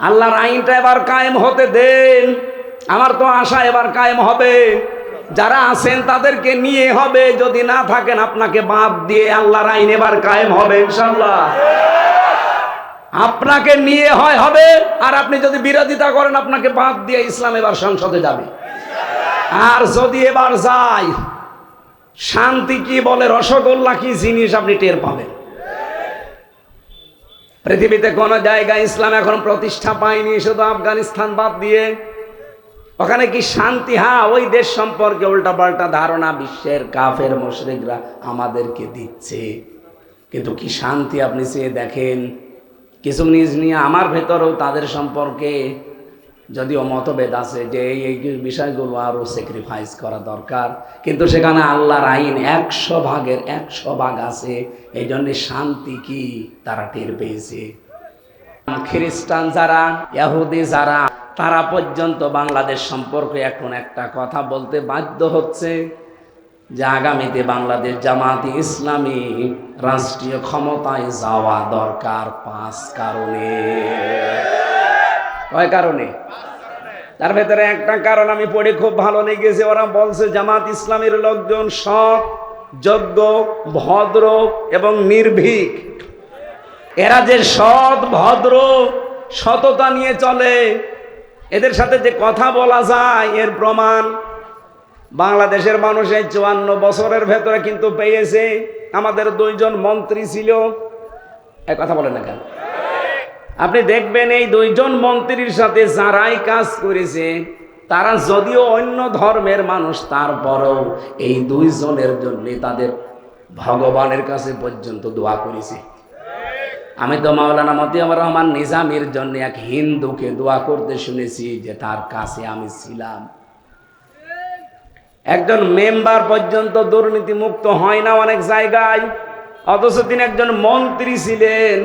আল্লাহর আইনটা এবার কায়েম হতে দেন। আমার তো আশা এবার কায়েম হবে। যারা আছেন তাদেরকে নিয়ে হবে। যদি না থাকেন আপনাকে বাদ দিয়ে আল্লাহর আইন এবার কায়েম হবে ইনশাল্লাহ আপনাকে নিয়ে হয় হবে, আর আপনি যদি বিরোধিতা করেন, আপনাকে বাদ দিয়ে ইসলাম এবার সংসদে যাবে। আর যদি এবার যায়, শান্তি কি বলে, রসগোল্লা কি জিনিস আপনি টের পাবেন? পৃথিবীতে কোন জায়গায় ইসলাম এখন প্রতিষ্ঠা পায়নি, শুধু আফগানিস্তান বাদ দিয়ে। ওখানে কি শান্তি? হ্যাঁ ওই দেশ সম্পর্কে উল্টাপাল্টা ধারণা বিশ্বের কাফের মুশরিকরা আমাদেরকে দিচ্ছে। কিন্তু কি শান্তি আপনি সে দেখেন? কিছু নিজ নিয়ে আমার ভেতরেও তাদের সম্পর্কে যদিও মতভেদ আছে যে এই বিষয়গুলো আরও স্যাক্রিফাইস করা দরকার। কিন্তু সেখানে আল্লাহর আইন একশো ভাগের একশো ভাগ আছে। এই জন্যে শান্তি কি তারা টের পেয়েছে। খ্রিস্টান যারা ইহুদি যারা, তারা পর্যন্ত বাংলাদেশ সম্পর্কে এখন একটা কথা বলতে বাধ্য হচ্ছে যে আগামীতে বাংলাদেশ জামাতি ইসলামী রাষ্ট্রীয় ক্ষমতায় যাওয়া দরকার পাঁচ কারণে। কয় কারণে? তার ভেতরে একটা কারণ আমি পড়ে খুব ভালো লেগেছে। ওরা বলছে, জামাত ইসলামের লোকজন সৎ, যোগ্য, ভদ্র এবং নির্ভীক। এরা যে সৎ, ভদ্র, সততা নিয়ে চলে, এদের সাথে যে কথা বলা যায়, এর প্রমাণ বাংলাদেশের মানুষ এই চুয়ান্ন বছরের ভেতরে কিন্তু পেয়েছে। আমাদের দুইজন মন্ত্রী ছিল। এক কথা বলে না কেন? আপনি দেখবেন এই দুইজন মন্ত্রীর সাথে যারাই কাজ করেছে, তারা যদিও অন্য ধর্মের মানুষ, তারপরেও এই দুইজনের জন্য তাদের ভগবানের কাছে পর্যন্ত দোয়া করেছে। আমি তো মাওলানা মতিয়ামুর রহমান নিজামের জন্য এক হিন্দুকে দোয়া করতে শুনেছি যে তার কাছে আমি ছিলাম। একজন মেম্বার পর্যন্ত দুর্নীতি মুক্ত হয় না অনেক জায়গায়, অথচ তিনি একজন মন্ত্রী ছিলেন।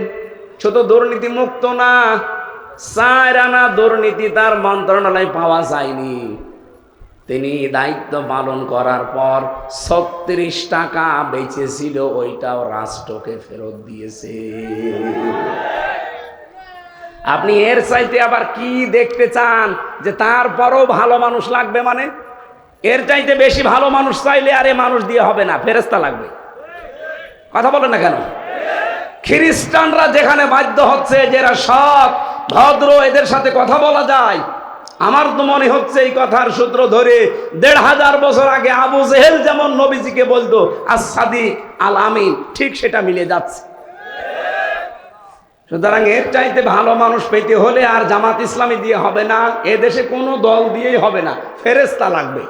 শুধু দুর্নীতি মুক্ত না। আনা দুর্নীতি তার মন্ত্রণালয় পাওয়া যায়নি। তিনি দায়িত্ব পালন করার পর ছত্রিশ টাকা বেঁচেছিল, ওইটাও রাষ্ট্রকে ফেরত দিয়েছে। আপনি এর চাইতে আবার কি দেখতে চান? যে তারপরও ভালো মানুষ লাগবে মানে? এর চাইতে বেশি ভালো মানুষ চাইলে আরে মানুষ দিয়ে হবে না ফেরেস্তা লাগবে। কথা বলেন না কেন? খ্রিস্টানরা যেখানে বাধ্য হচ্ছে যে এরা সৎ, ভদ্র, এদের সাথে কথা বলা যায়। আমার তো মনে হচ্ছে এই কথার সূত্র ধরে দেড় হাজার বছর আগে আবু জেহেল যেমন নবীজিকে বলতো আসাদি আল আমিন ঠিক সেটা মিলে যাচ্ছে। সুতরাং এর চাইতে ভালো মানুষ পেতে হলে আর জামাত ইসলামী দিয়ে হবে না এদেশে দেশে কোনো দল দিয়েই হবে না ফেরেস্তা লাগবে।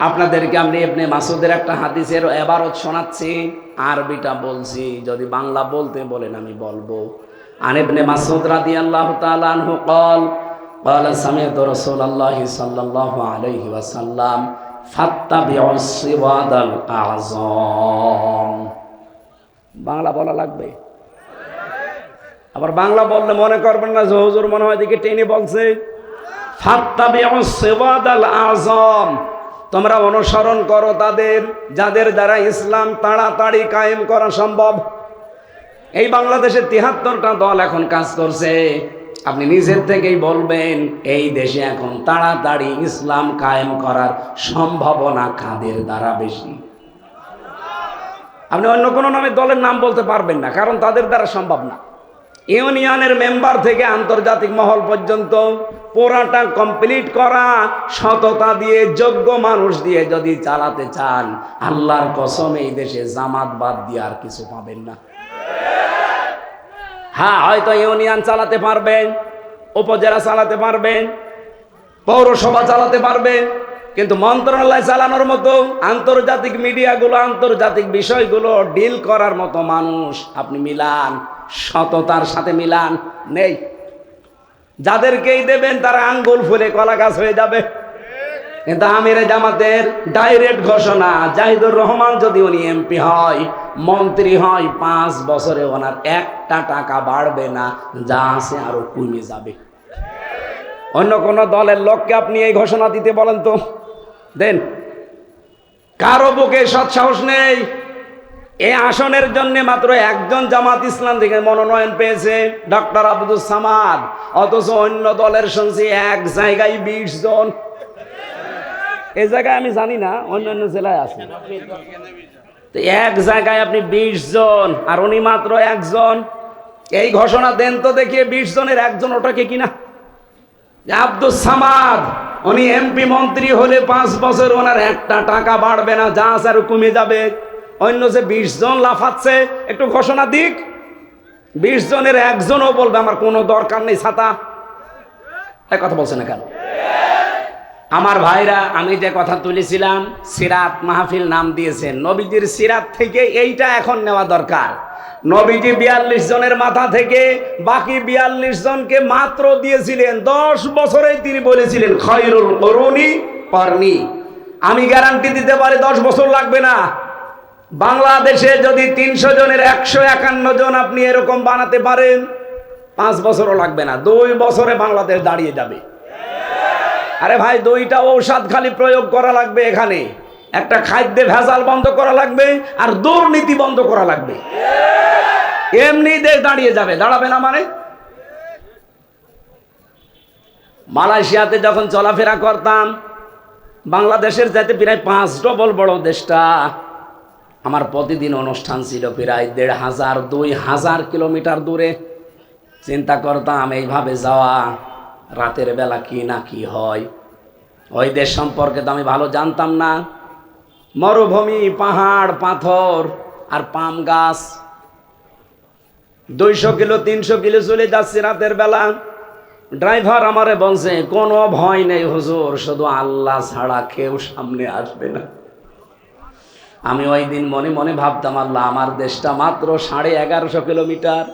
আপনাদেরকে আমি এমনি মাসুদের একটা হাদিসের এবারত শোনাচ্ছি আরবিটা বলছি যদি বাংলা বলতে বলেন আমি বলবো عن ابن مسعود رضي الله تعالى عنه قال قال سمعت رسول الله صلى الله عليه وسلم فاتبعوا الصراط الأعظم বাংলা বলা লাগবে আবার বাংলা বললে মনে করবেন না যে হুজুর মনে হয় দিকে টেনে বলছে ফাত্তাবিউস সিরাতাল আযম তোমরা অনুসরণ করো তাদের, যাদের দ্বারা ইসলাম তাড়াতাড়ি কায়েম করা সম্ভব। এই বাংলাদেশের তিহাত্তরটা দল এখন কাজ করছে। আপনি নিজের থেকেই বলবেন, এই দেশে এখন তাড়াতাড়ি ইসলাম কায়েম করার সম্ভাবনা কাদের দ্বারা বেশি? আপনি অন্য কোনো নামে দলের নাম বলতে পারবেন না, কারণ তাদের দ্বারা সম্ভব না। ইউনিয়নের মেম্বার থেকে আন্তর্জাতিক মহল পর্যন্ত পুরাটা কমপ্লিট করা সততা দিয়ে যোগ্য মানুষ দিয়ে যদি চালাতে চান, আল্লাহর কসম এই দেশে জামাত বাদ দিয়ে আর কিছু পাবেন না। হ্যাঁ হয়তো ইউনিয়ন চালাতে পারবেন, উপজেলা চালাতে পারবেন, পৌরসভা চালাতে পারবেন, কিন্তু মন্ত্রণালয় চালানোর মতো আন্তর্জাতিক মিডিয়াগুলো, আন্তর্জাতিক বিষয়গুলো ডিল করার মতো মানুষ আপনি মিলান, সততার সাথে মিলান, নেই। যাদেরকেই দেবেন তারা আঙ্গুল ফুলে কলা গাছ হয়ে যাবে। কিন্তু আমিরে জামাতের ডাইরেক্ট ঘোষণা, জাহিদুর রহমান যদি উনি এমপি হয়, মন্ত্রী হয়, পাঁচ বছরে ওনার একটা টাকা বাড়বে না, যা আছে আরও কমে যাবে। অন্য কোন দলের লোককে আপনি এই ঘোষণা দিতে বলেন তো। দেন, কারও বুকে সৎসাহস নেই। এই আসনের জন্য মাত্র একজন জামাত ইসলাম থেকে মনোনয়ন পেয়েছে, ডক্টর আব্দুল সামাদ। অথচ অন্য দলের শুনছি এক জায়গায় বিশ জন। এই জায়গায় আমি জানি না অন্য অন্য জেলায় আছে। তো এক জায়গায় আপনি বিশ জন, আর উনি মাত্র একজন। এই ঘোষণা দেন তো দেখিয়ে বিশ জনের একজন ওটাকে কিনা? আব্দুল সামাদ, উনি এমপি মন্ত্রী হলে পাঁচ বছর ওনার একটা টাকা বাড়বে না, যা আছে আরও কমে যাবে। অন্য যে বিশ জন লাফাচ্ছে, একটু ঘোষণা দিক। বিশ জনের একজনও বলবে, আমার কোনো দরকার নেই, ছাতা। এই কথা বলছে না কেন? আমার ভাইরা, আমি যে কথা তুলেছিলাম, সিরাত মাহফিল নাম দিয়েছেন নবীজির সিরাত থেকে এইটা এখন নেওয়া দরকার। নবীজি বিয়াল্লিশ জনের মাথা থেকে বাকি বিয়াল্লিশ জনকে মাত্র দিয়েছিলেন। দশ বছরে তিনি বলেছিলেন, খয়রুল করুনি করনি আমি গ্যারান্টি দিতে পারি, দশ বছর লাগবে না। বাংলাদেশে যদি তিনশো জনের একশো একান্ন জন আপনি এরকম বানাতে পারেন, পাঁচ বছরও লাগবে না, দুই বছরে বাংলাদেশ দাঁড়িয়ে যাবে। আরে ভাই, দুইটা ঔষধ খালি প্রয়োগ করা লাগবে এখানে। একটা খাদ্যে ভেজাল বন্ধ করা লাগবে আর দুর্নীতি বন্ধ করা লাগবে। এমনি দেশ দাঁড়িয়ে যাবে, দাঁড়াবে না মানে? মালয়েশিয়াতে যখন চলাফেরা করতাম, বাংলাদেশের যাতে প্রায় পাঁচ ডবল বড় দেশটা। আমার প্রতিদিন অনুষ্ঠান ছিল প্রায় দেড় হাজার, দুই হাজার কিলোমিটার দূরে। চিন্তা করতাম, এইভাবে যাওয়া রাতের বেলা কি না কি হয়। ওই দেশ সম্পর্কে তো আমি ভালো জানতাম না। মরুভূমি, পাহাড়, পাথর আর পাম গাছ। দুইশো কিলো, তিনশো কিলো চলে যাচ্ছে রাতের বেলা। ড্রাইভার আমারে বলছে, কোনো ভয় নেই হুজুর, শুধু আল্লাহ ছাড়া কেউ সামনে আসবে না। আমি ওই দিন মনে মনে ভাবতাম, আল্লাহ, আমার দেশটা মাত্র সাড়ে এগারোশো কিলোমিটার।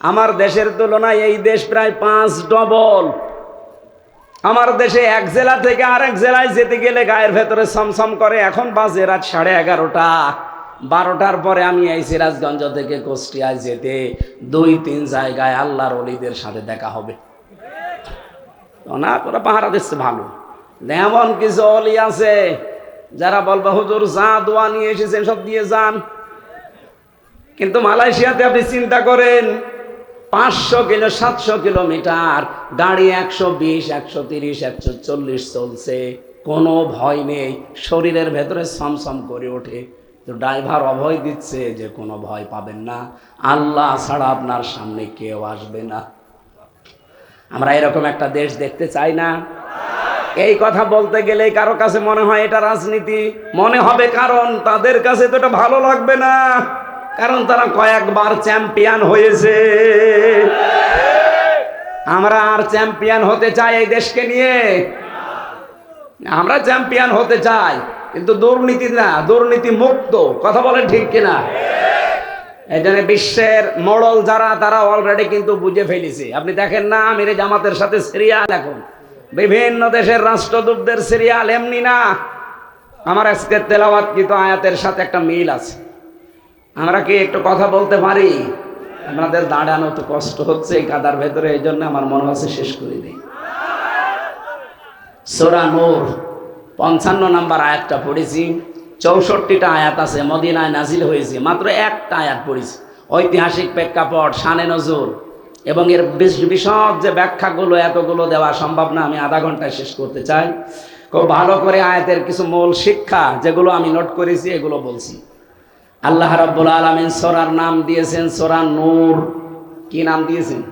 আমার দেশের তুলনায় এই দেশ প্রায় পাঁচ ডবল। আমার দেশে এক জেলা থেকে আরেক জেলায় যেতে গেলে গায়ের ভেতরে সমসম করে, এখন বাজে রাত সাড়ে এগারোটা। বারোটার পরে আমি এই সিরাজগঞ্জ থেকে কুষ্টিয়ায় যেতে দুই তিন জায়গায় আল্লাহর অলিদের সাথে দেখা হবে। না ওরা পাহারা দিচ্ছে ভালো। এমন কিছু অলি আছে যারা বলবে, হুজুর, যা দোয়া নিয়ে এসেছেন, সব দিয়ে যান। কিন্তু মালয়েশিয়াতে আপনি চিন্তা করেন, পাঁচশো কিলো, সাতশো কিলোমিটার, গাড়ি একশো বিশ, একশো তিরিশ, একশো চল্লিশ চলছে। কোনো ভয় নেই, শরীরের ভেতরে সমসম করে ওঠে। তো ড্রাইভার অভয় দিচ্ছে যে, কোনো ভয় পাবেন না। আল্লাহ ছাড়া আপনার সামনে কেউ আসবে না। আমরা এরকম একটা দেশ দেখতে চাই না। এই কথা বলতে গেলে কারও কাছে মনে হয় এটা রাজনীতি। মনে হবে কারণ তাদের কাছে তো এটা ভালো লাগবে না। কারণ তারা কয়েকবার চ্যাম্পিয়ন হয়েছে। আমরা আর চ্যাম্পিয়ন হতে চাই এই দেশকে নিয়ে। আমরা চ্যাম্পিয়ন হতে চাই, কিন্তু দুর্নীতি না, দুর্নীতি মুক্ত। কথা বলেন ঠিক কিনা? এই জন্য বিশ্বের মডল যারা, তারা অলরেডি কিন্তু বুঝে ফেলেছে। আপনি দেখেন না, আমির জামাতের সাথে সিরিয়াল এখন। বিভিন্ন দেশের রাষ্ট্রদূতদের সিরিয়াল এমনি না। আমার আজকে তেলাওয়াতকৃত আয়াতের সাথে একটা মিল আছে। আমরা কি একটু কথা বলতে পারি? আপনাদের দাঁড়ানো তো কষ্ট হচ্ছে এই কাদার ভেতরে, এই জন্য আমার মনে হচ্ছে শেষ করে দিই। সোরা নূর, পঞ্চান্ন নাম্বার আয়াতটা পড়েছি। চৌষট্টিটা আয়াত আছে, মদিনায় নাজিল হয়েছে, মাত্র একটা আয়াত পড়েছি। ঐতিহাসিক প্রেক্ষাপট, শানে নজর। এবং এর বিশ- বিশদ যে ব্যাখ্যাগুলো, এতগুলো দেওয়া সম্ভব না, আমি আধা ঘন্টায় শেষ করতে চাই। খুব ভালো করে আয়াতের কিছু মূল শিক্ষা, যেগুলো আমি নোট করেছি, এগুলো বলছি। আল্লাহ রাব্বুল আলামিন সোরার নাম দিয়েছেন সোরা নূর। কি নাম দিয়েছেন?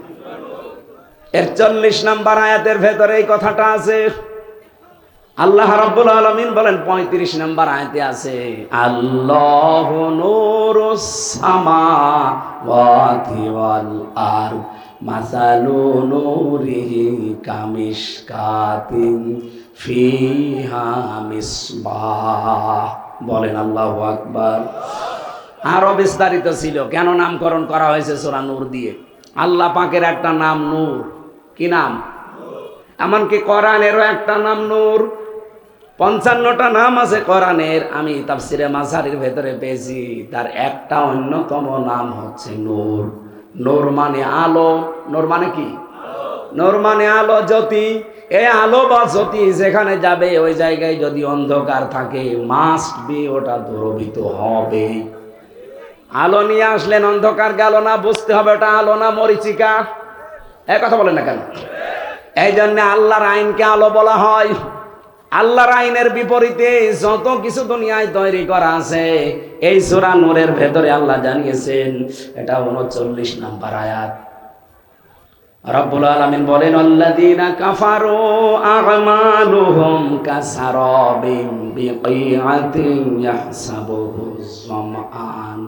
এর চল্লিশ নাম্বার আয়াতের ভেতরে এই কথাটা আছে। আল্লাহ রাব্বুল আলামিন বলেন, পঁয়ত্রিশ নাম্বার আয়াতে আছে, আল্লাহ নূরুস সামাওয়াতি ওয়াল মাসালু নূরিহি কামিশকাতিন ফিহা মিসবাহ। বলেন আল্লাহু আকবার। আরও বিস্তারিত ছিল, কেন নামকরণ করা হয়েছে সোরা নূর দিয়ে? আল্লাহ পাকের একটা নাম নূর। কি নাম? এমনকি কোরআনেরও একটা নাম নূর। পঞ্চান্নটা নাম আছে কোরআনের, আমি তাফসিরে মাঝারির ভেতরে পেয়েছি। তার একটা অন্যতম নাম হচ্ছে নূর। নূর মানে আলো নূর মানে কি? নূর মানে আলো জ্যোতি। এ আলো বা জ্যোতি যেখানে যাবে, ওই জায়গায় যদি অন্ধকার থাকে মাস্ট বি ওটা দূরবিত হবে। আলো নিয়ে আসলেন, অন্ধকার গেল না, বুঝতে হবে ওটা আলো না মরিচিকা। এক কথা বলেন না কেন? এই জন্য আল্লাহর আইনকে আলো বলা হয়। আল্লাহর আইনের বিপরীতে যত কিছু দুনিয়ায় তৈরি করা আছে, এই সূরা নূরের ভেতরে আল্লাহ জানিয়েছেন, এটা উনচল্লিশ নাম্বার আয়াত। রব্বুল আলামিন বলেন, আল্লাযীনা কাফারু আ'মালুহুম কাসারাবিন বিকিআতিন ইয়াহসাবুহু যামআন,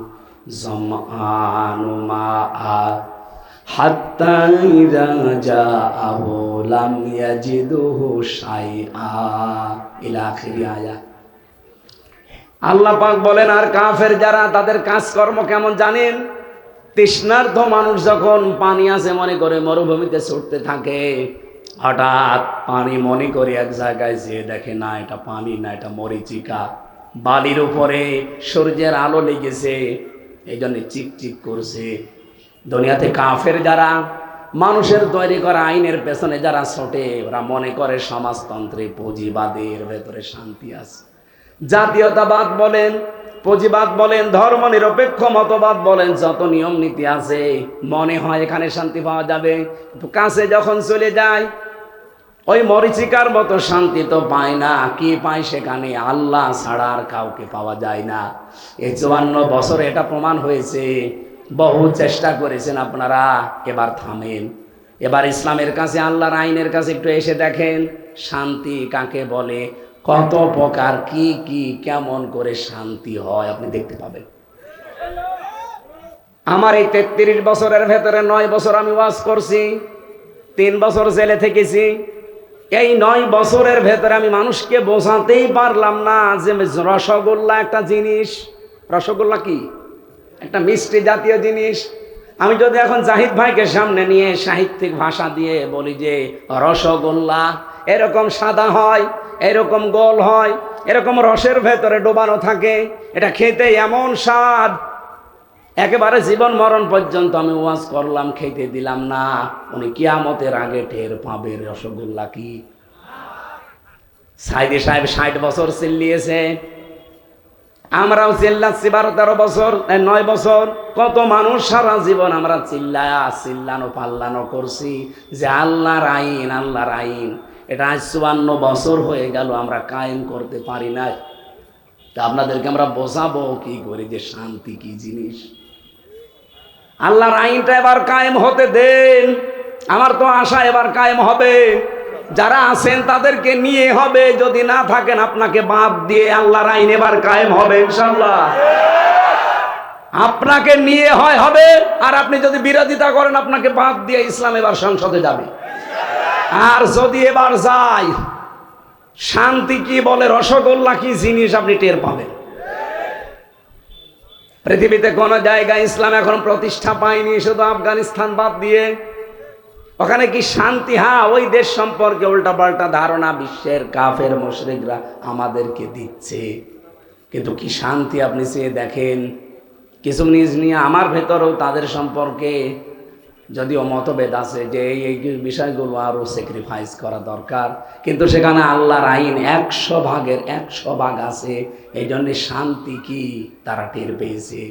যামআনু মাআ হাত্তা ইযা জাআহু লাম ইয়াজিদুহু শাইআ। ইলা আখিরি আয়াত আল্লাহ পাক বলেন, আর কাফের যারা, তাদের কাজকর্ম কেমন জানেন? তৃষ্ণার্ধ মানুষ যখন পানি আছে মনে করে মরুভূমিতে ছুটতে থাকে, হঠাৎ পানি মনে করে এক জায়গায় যেয়ে দেখে, না, এটা পানি, না, এটা মরিচিকা। বালির উপরে সূর্যের আলো লেগেছে এই জন্য চিকচিক করছে। দুনিয়াতে কাফের যারা, মানুষের তৈরি করা আইনের পেছনে যারা ছোটে, ওরা মনে করে সমাজতন্ত্রে পুঁজিবাদের ভেতরে শান্তি আছে। জাতীয়তাবাদ বলেন, পুঁজিবাদ বলেন ধর্ম নিরপেক্ষ মতবাদ বলেন, যত নিয়ম নীতি আছে, মনে হয় এখানে শান্তি পাওয়া যাবে। কাছে যখন চলে যায়, ওই মরিচিকার মতো শান্তি তো পায় না, কি পায় সেখানে আল্লাহ ছাড়া আর কাউকে পাওয়া যায় না। এই চুয়ান্ন বছর এটা প্রমাণ হয়েছে বহু চেষ্টা করেছেন আপনারা। এবার থামেন। এবার ইসলামের কাছে, আল্লাহর আইনের কাছে একটু এসে দেখেন, শান্তি কাকে বলে? কত প্রকার কি কি, কেমন করে শান্তি হয় আপনি দেখতে পাবেন। আমার এই তেত্রিশ বছরের ভেতরে নয় বছর আমি ওয়াজ করছি, তিন বছর জেলে থেকেছি। এই নয় বছরের ভেতরে আমি মানুষকে বোঝাতেই পারলাম না যে রসগোল্লা একটা জিনিস। রসগোল্লা কি? একটা মিষ্টি জাতীয় জিনিস। আমি যদি এখন জাহিদ ভাইকে সামনে নিয়ে সাহিত্যিক ভাষা দিয়ে বলি যে, রসগোল্লা, এরকম সাদা হয়, এরকম গোল হয়, এরকম রসের ভেতরে ডোবানো থাকে, এটা খেতে এমন স্বাদ। একেবারে জীবন মরণ পর্যন্ত আমি ওয়াজ করলাম, খেতে দিলাম না। উনি কিয়ামতের আগে টের পাবে রসগোল্লা কি। সাইদি সাহেব ষাট বছর চিল্লিয়েছে। আমরাও চিল্লাচ্ছি বারো তেরো বছর নয় বছর। কত মানুষ সারা জীবন আমরা চিল্লায়া, চিল্লানো, পাল্লানো করছি যে আল্লাহর আইন আল্লাহর আইন। এটা আজ চুয়ান্ন বছর হয়ে গেল, আমরা কায়েম করতে পারি না তা আপনাদেরকে আমরা বোঝাবো কি করে যে শান্তি কি জিনিস। আল্লাহর আইনটা এবার কায়েম হতে দেন। আমার তো আশা এবার কায়েম হবে। যারা আছেন তাদেরকে নিয়ে হবে, যদি না থাকেন আপনাকে বাদ দিয়ে আল্লাহর আইন এবার কায়েম হবে ইনশাল্লাহ আপনাকে নিয়ে হয় হবে, আর আপনি যদি বিরোধিতা করেন, আপনাকে বাদ দিয়ে ইসলাম এবার সংসদে যাবে। আর যদি এবার যায়, শান্তি কি বলে, রসগোল্লা কি জিনিস আপনি টের পাবেন। পৃথিবীতে কোন জায়গায় ইসলাম এখন প্রতিষ্ঠা পায়নি, শুধু আফগানিস্তান বাদ দিয়ে ওখানে কি শান্তি? হ্যাঁ ওই দেশ সম্পর্কে উল্টাপাল্টা ধারণা বিশ্বের কাফের, মুশরিকরা আমাদেরকে দিচ্ছে। কিন্তু কি শান্তি আপনি চেয়ে দেখেন? কিছু নিজ নিয়ে আমার ভেতরেও তাদের সম্পর্কে যদিও মতভেদ আছে যে এই এই বিষয়গুলো আরও স্যাক্রিফাইস করা দরকার। কিন্তু সেখানে আল্লাহর আইন একশো ভাগের একশো ভাগ আছে। এই জন্যে শান্তি কি তারা টের পেয়েছে।